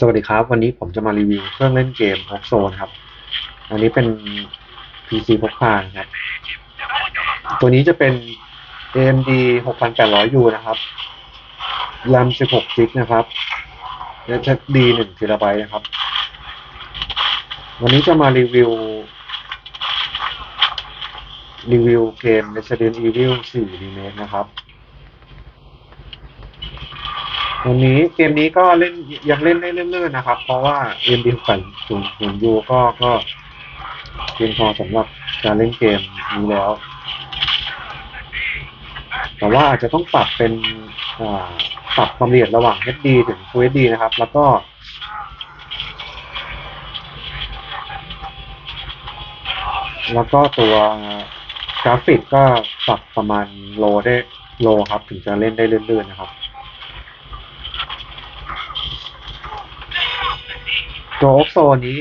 สวัสดีครับ วันนี้ผมจะมารีวิวเครื่องเล่นเกม o x z o n e ครับ อันนี้เป็น PC พกพาครับ ตัวนี้จะเป็น AMD 6800U นะครับ RAM 16 GB นะครับ SSD 1 TB นะครับ วันนี้จะมารีวิว รีวิวเกม Resident Evil 4 Remake นะครับ วันนี้เกมนี้ก็เล่นยังเล่นได้เรื่อยๆนะครับ เพราะว่า AMD 6 0 0 U ก็ก็เพียงพอสำหรับการเล่นเกมนี้แล้ว แต่ว่าอาจจะต้องปรับเป็นปรับความละเอียดระหว่าง HD ถึง Full HD นะครับ แล้วก็แล้วก็ตัวกราฟิกก็ปรับประมาณโลได้โลครับ ถึงจะเล่นได้เรื่อยๆนะครับ โอ z โซนี้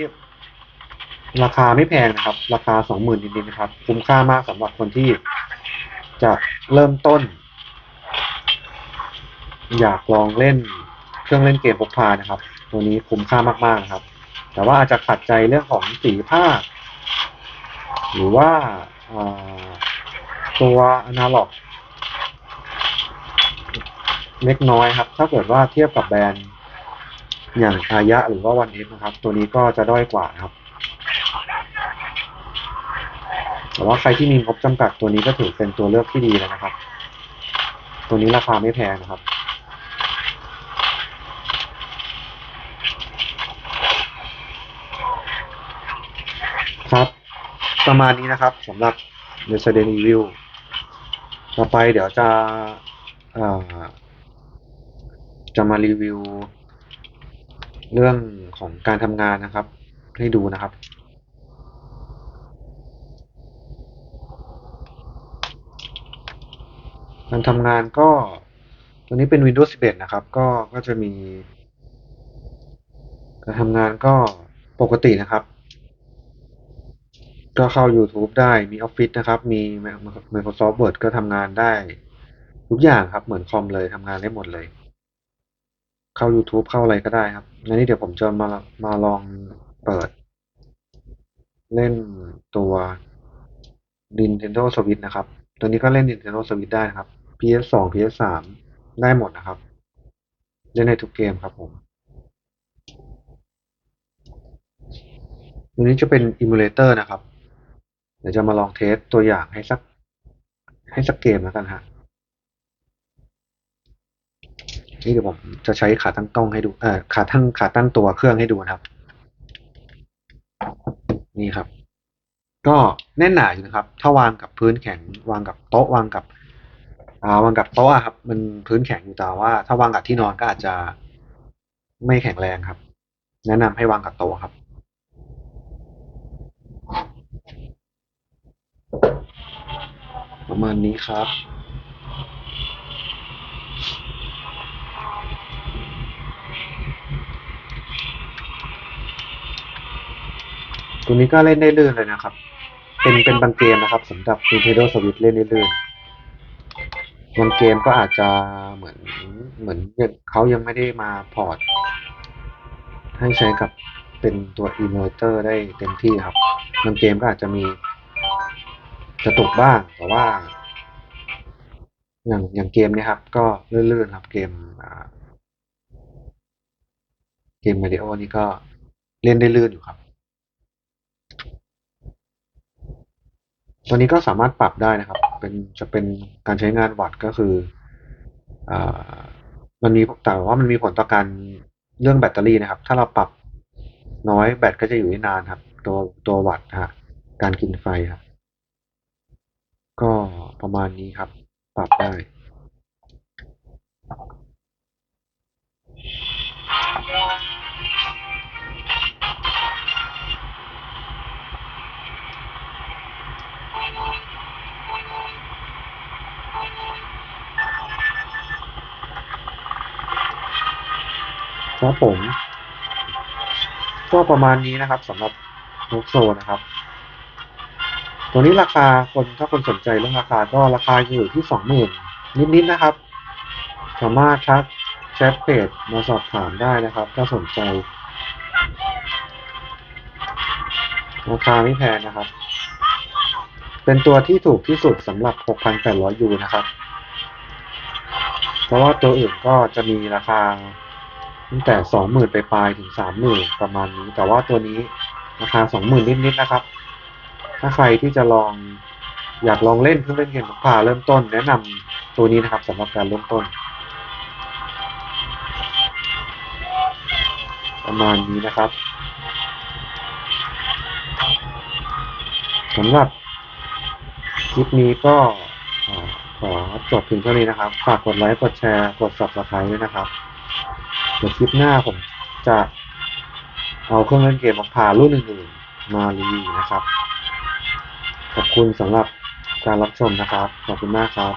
ราคาไม่แพงนะครับ ราคาสองหมื่นนิดๆนะครับ คุ้มค่ามากสำหรับคนที่จะเริ่มต้น อยากลองเล่นเครื่องเล่นเกมพกพานะครับ ตัวนี้คุ้มค่ามากๆนะครับ แต่ว่าอาจจะขัดใจเรื่องของสีภาพ หรือว่าอ่าตัวอนาล็อกเล็กน้อยครับ ถ้าเกิดว่าเทียบกับแบรนด์ อย่างอายะหรือว่าวันเอฟนะครับ ตัวนี้ก็จะด้อยกว่านะครับ แต่ว่าใครที่มีงบจำกัดตัวนี้ก็ถือเป็นตัวเลือกที่ดีเลยนะครับ ตัวนี้ราคาไม่แพงนะครับครับประมาณนี้นะครับสำหรับ Resident Evil ต่อไปเดี๋ยวจะจะมารีวิว เรื่องของการทำงานนะครับ ให้ดูนะครับ การทำงานก็ตัวนี้เป็น Windows 11 นะครับ ก็ก็จะมี การทำงานก็ปกตินะครับ ก็เข้า YouTube ได้มี Office นะครับ มี Microsoft Word ก็ทำงานได้ ทุกอย่างครับเหมือนคอมเลยทำงานได้หมดเลย เข้า YouTube เข้าอะไรก็ได้ครับงั้นนี้เดี๋ยวผมจะมามาลองเปิด เล่นตัว Nintendo Switch นะครับ ตัวนี้ก็เล่น Nintendo Switch ได้ครับ PS2 PS3 ได้หมดนะครับ เล่นในทุกเกมครับผมตัวนี้จะเป็น Emulator นะครับ เดี๋ยวจะมาลองเทสตัวอย่างให้สักให้สักเกมแล้วกันฮะ นี่เดี๋ยวผมจะใช้ขาตั้งกล้องให้ดูเอ่อขาตั้งขาตั้งตัวเครื่องให้ดูนะครับ นี่ครับ ก็แน่นหนาอยู่นะครับ ถ้าวางกับพื้นแข็งวางกับโต๊ะวางกับอ่าวางกับโต๊ะอะครับ มันพื้นแข็งอยู่แต่ว่า ถ้าวางกับที่นอนก็อาจจะไม่แข็งแรงครับ แนะนำให้วางกับโต๊ะครับประมาณนี้ครับ ตัวนี้ก็เล่นได้ลื่นเลยนะครับ เป็นเป็นบางเกมนะครับสำหรับ Nintendo Switch เล่นได้ลื่นบางเกมก็อาจจะเหมือนเหมือนยังเขายังไม่ได้มาพอร์ต ให้ใช้กับเป็นตัว emulator ได้เต็มที่ครับบางเกมก็อาจจะมีกระตุกบ้างแต่ว่า อย่างอย่างเกมนี้ครับ ก็ลื่นๆครับเกมเกมมาริโอนี่ก็เล่นได้ลื่นอยู่ครับ ตัวนี้ก็สามารถปรับได้นะครับ เป็นจะเป็นการใช้งานวัดก็คืออมันมีแต่ว่ามันมีผลต่อการเรื่องแบตเตอรี่นะครับ ถ้าเราปรับน้อยแบตก็จะอยู่ได้นานครับ ตัวตัววัตต์ฮะการกินไฟครับก็ประมาณนี้ครับ ปรับได้ ครับผม ก็ประมาณนี้นะครับสำหรับนกโซนะครับ ตัวนี้ราคาคนถ้าคนสนใจเรื่องราคาก็ราคาอยู่ที่สองหมื่นนิดๆนะครับ สามารถทักแชทเพจมาสอบถามได้นะครับ ถ้าสนใจราคาไม่แพงนะครับ เป็นตัวที่ถูกที่สุดสำหรับ 6,800ยูนะครับ เพราะว่าตัวอื่นก็จะมีราคา ตั้งแต่20,000ไปปลายถึง30,000ประมาณนี้ แต่ว่าตัวนี้ราคา20,000นิดๆนะครับ ถ้าใครที่จะลองอยากลองเล่นเครื่อเล่นเกมพกพาเริ่มต้น แนะนำตัวนี้นะครับสำหรับการเริ่มต้น ประมาณนี้นะครับสำหรับคลิปนี้ก็ขอจบเพียงเท่านี้นะครับ ฝากกดไลค์ กดแชร์ กด subscribe ด้วยนะครับ เดี๋ยวคลิปหน้าผมจะเอาเครื่องเล่นเกมพกพารุ่นอื่นๆมารีวิวนะครับ ขอบคุณสำหรับการรับชมนะครับ ขอบคุณมากครับ